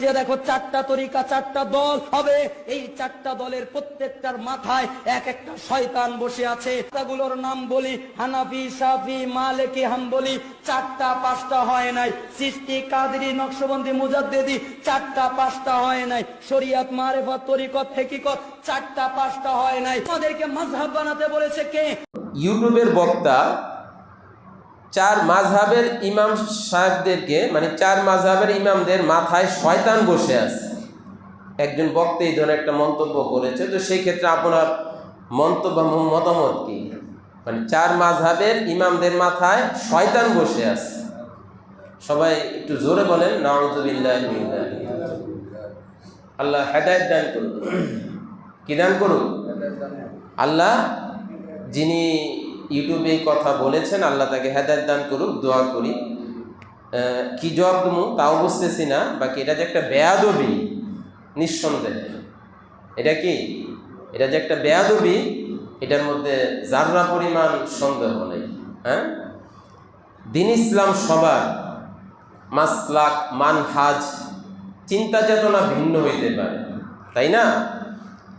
যে দেখো চারটা তরিকা, চারটা দল হবে, এই চারটা দলের প্রত্যেকটার মাথায় এক একটা শয়তান বসে আছে। নাম বলি, হানাফি, সাফি, মালেকি, হাম্বলি, চারটা, পাঁচটা হয় নাই। সৃষ্টি কাদরি, নকশবন্দি, মুজাদ্দেদি, চারটা, পাঁচটা হয় নাই। শরিয়াত, মারেফত, তরিকত, হেকিকত, চারটা, পাঁচটা হয় নাই। আমাদেরকে মাঝহাব বানাতে বলেছে কে? ইউটিউবের বক্তা চার মাঝহাবের ইমাম সাহেবদেরকে মানে চার মাঝহাবের ইমামদের মাথায় শয়তান বসে আছে। একজন বক্তা এই ধরনের একটা মন্তব্য করেছে, তো সেই ক্ষেত্রে আপনার মন্তব্য মতামত কি? মানে চার মাঝহাবের ইমামদের মাথায় শয়তান বসে আছে। সবাই একটু জোরে বলেন, নাউজুবিল্লাহ আল্লাহ হেদায়ত দান করুন। কি দান করুন? আল্লাহ যিনি ইউটিউবে এই কথা বলেছেন, আল্লাহ তাকে হেদায়ত দান করুক, দোয়া করি। কি জবাব দেবো? তাও বুঝতেছি না, বাকি এটা যে একটা বেয়াদবি, নিঃসন্দেহ। এটা কি? এটা যে একটা বেয়াদবি, এটার মধ্যে যাররা পরিমাণ সন্দেহ নেই হ্যাঁ? দিন ইসলাম সবার মাসলাক, মানহাজ, চিন্তা চেতনা ভিন্ন হইতে পারে, তাই না?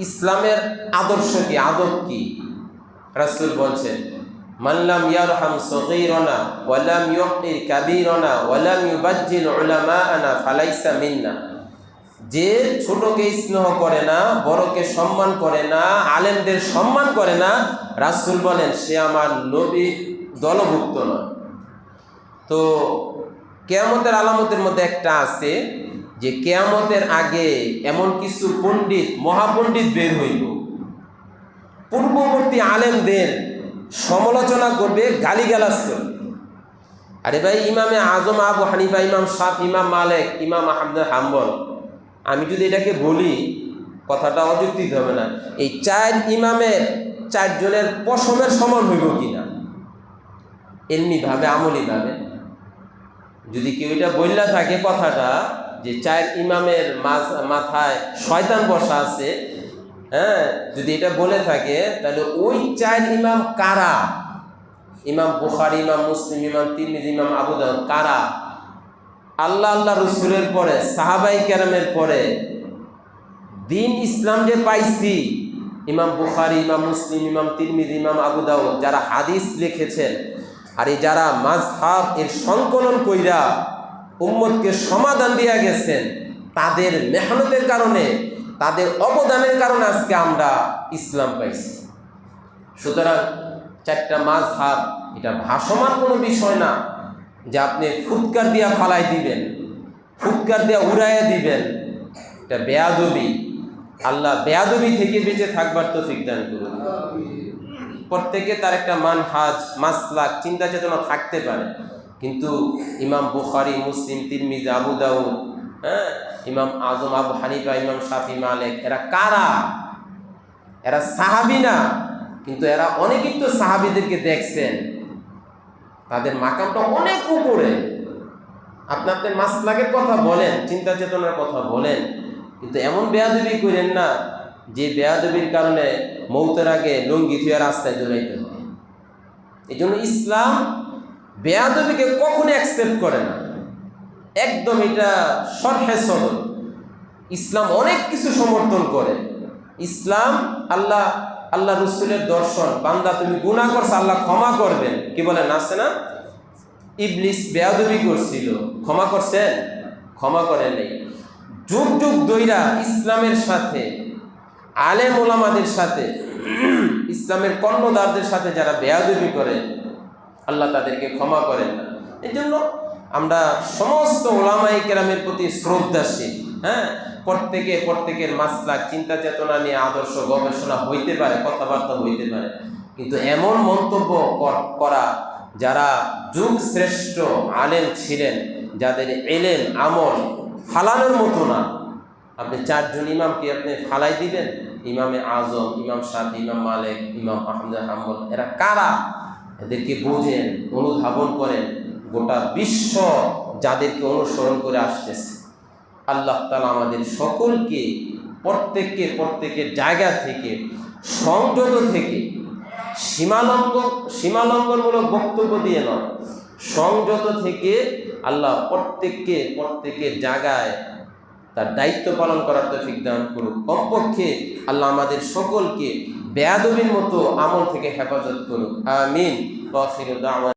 ইসলামের আদর্শ কি, আদব কি? রাসুল বলছেন মাল্লাম ইয়ারহাম সগীরনা ওয়ালাম ইউকির কাবীরনা ওয়ালাম ইউবাজ্জিল উলামাআনা ফালাইসা মিন্না। যে ছোটকে স্নেহ করে না, বড়কে সম্মান করে না, আলেমদের সম্মান করে না, রাসূল বলেন, সে আমার নবী দলভুক্ত নয়। তো কেয়ামতের আলামতের মধ্যে একটা আছে যে কেয়ামতের আগে এমন কিছু পণ্ডিত, মহাপণ্ডিত বের হইব। পূর্ববর্তী আলেমদের সমালোচনা করবে, গালিগালাজ করবে। আরে ভাই, ইমামে আজম, আবু হানিফা, ইমাম শাহ ইমাম মালেক, ইমাম আহমদ, হাম্বল। আমি যদি এটাকে বলি, কথাটা অযৌক্তিক হবে না। এই চার ইমামের চারজনের পশমের সমান হইব কিনা? এমনিভাবে আমলিভাবে যদি কেউ এটা বললা থাকে কথাটা, যে চার ইমামের মাথায় শয়তান বসা আছে হ্যাঁ যদি এটা বলে থাকে, তাহলে ওই চার ইমাম কারা? ইমাম বুখারি, ইমাম মুসলিম, ইমাম তিরমিজ, ইমাম আবু দাউদ, কারা? আল্লাহ আল্লাহ রসুলের পরে, সাহাবাই কেরামের পরে, দিন ইসলাম যে পাইছি, ইমাম বুখারি, ইমাম মুসলিম, ইমাম তিরমিজ, ইমাম আবু দাউদ, যারা হাদিস লিখেছেন, আর এই যারা মাঝহাব এর সংকলন কইরা উম্মতকে সমাধান দিয়া গেছেন, তাদের মেহনতের কারণে তাদের অবদানের কারণে আজকে আমরা ইসলাম পাইছি। সুতরাং চারটা মাঝহাব এটা ভাসমান কোনো বিষয় না যে আপনি ফুৎকার দিয়া ফালাই দিবেন, ফুৎকার দিয়া উড়াইয়া দিবেন। এটা বেয়াদবি। আল্লাহ বেয়াদবি থেকে বেঁচে থাকবার তো দান করুন। প্রত্যেকে তার একটা মান হাজ মাসলাক, চিন্তা চেতনা থাকতে পারে। কিন্তু ইমাম বুখারি, মুসলিম, তিরমিজ, আবু দাউদ হ্যাঁ? ইমাম আজম আবু হানিফা, ইমাম শাফি, মালেক, এরা কারা? এরা সাহাবি না, কিন্তু এরা অনেকেই তো সাহাবিদেরকে দেখছেন। তাদের মাকামটা অনেক উপরে। আপনি আপনার মাসলাকের কথা বলেন, চিন্তা চেতনার কথা বলেন, কিন্তু এমন বেয়াদবি করেন না, যে বেয়াদবির কারণে মৌতের আগে লঙ্গি থুয়ে রাস্তায় দৌড়াইতে হয়। এই জন্য ইসলাম বেয়াদবিকে কখনো অ্যাকসেপ্ট করে না। একদম এটা সরহে সদর ইসলাম অনেক কিছু সমর্থন করে। ইসলাম আল্লাহ আল্লাহ রসুলের দর্শন। বান্দা তুমি গুণা করছ, আল্লাহ ক্ষমা করবেন। কি বলেন আছে না? ইবলিস বেয়াদবি করছিল। ক্ষমা করছেন? ক্ষমা করেন নেই। যুগ যুগ দৈরা ইসলামের সাথে, আলেম ওলামাদের সাথে, ইসলামের কর্ণদারদের সাথে যারা বেয়াদবি করে, আল্লাহ তাদেরকে ক্ষমা করেন। এই জন্য আমরা সমস্ত ওলামাই কেরামের প্রতি শ্রদ্ধাশীল হ্যাঁ? প্রত্যেকে প্রত্যেকের মাসলাক চিন্তা চেতনা নিয়ে আদর্শ গবেষণা হইতে পারে, কথাবার্তা হইতে পারে। কিন্তু এমন মন্তব্য কর- যারা যুগ শ্রেষ্ঠ আলেম ছিলেন, যাদের এলেন আমল ফালানোর মতো না। আপনি চারজন ইমামকে আপনি ফালাই দিবেন? ইমামে আজম, ইমাম সাদি ইমাম মালিক, ইমাম আহমদ, হাম্বল, এরা কারা? এদেরকে বোঝেন, অনুধাবন করেন। গোটা বিশ্ব যাদেরকে অনুসরণ করে আসতেছে। আল্লাহ তালা আমাদের সকলকে প্রত্যেককে প্রত্যেকের জায়গা থেকে, সংযত থেকে সীমালঙ্ঘ সীমালঙ্ঘনমূলক বক্তব্য দিয়ে নয়, সংযত থেকে আল্লাহ প্রত্যেককে প্রত্যেকের জায়গায় তার দায়িত্ব পালন করার তৌফিক দান করুক। কমপক্ষে আল্লাহ আমাদের সকলকে বেয়াদবির মতো আমল থেকে হেফাজত করুক। আমিন।